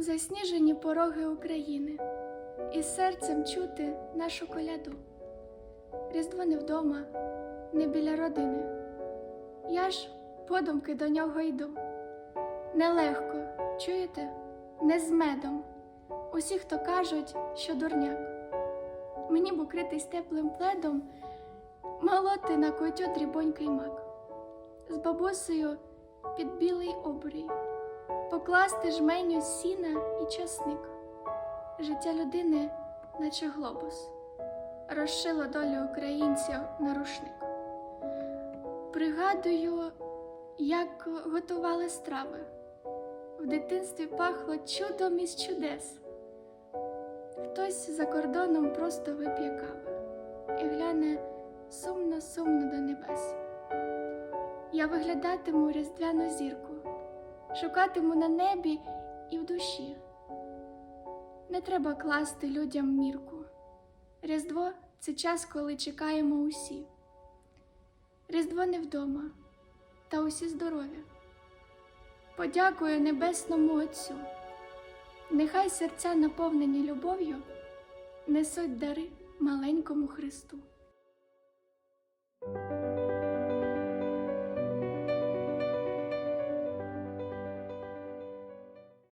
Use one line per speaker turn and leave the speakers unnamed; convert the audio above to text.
Засніжені пороги України, і серцем чути нашу коляду. Різдво не вдома, не біля родини. Я ж подумки до нього йду. Нелегко, чуєте, не з медом. Усі, хто кажуть, що дурняк. Мені б укритись теплим пледом, молоти на котю дрібонький мак, з бабусею під білий обрій, покласти жменю сіна і часник. Життя людини, наче глобус, розшило долю українців на рушник. Пригадую, як готували страви. В дитинстві пахло чудом із чудес. Хтось за кордоном просто вип'є кави і гляне сумно-сумно до небес. Я виглядатиму різдвяну зірку, шукатиму на небі і в душі. Не треба класти людям мірку. Різдво це час, коли чекаємо усі. Різдво не вдома, та усі здорові. Подякую Небесному Отцю. Нехай серця, наповнені любов'ю, несуть дари маленькому Христу.